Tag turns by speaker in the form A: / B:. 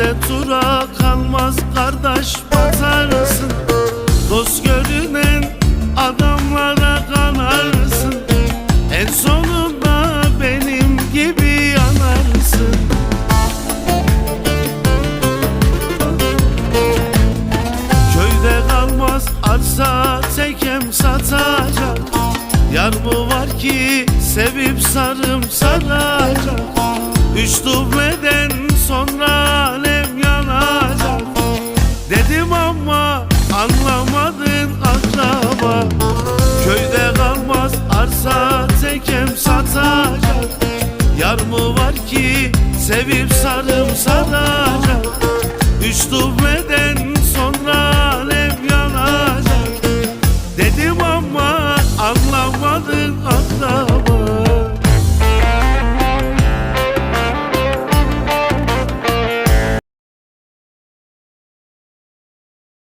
A: Köyde tura kalmaz kardeş batarsın. Dost görünen adamlara kanarsın. En sonunda benim gibi yanarsın. Köyde kalmaz arsa tekem satacak. Yar mı var ki sevip sarım saracak. Üç dubleden sonra mı var ki sevip sarım saracak Üç duvveden sonra alev yanacak. Dedim ama anlamadın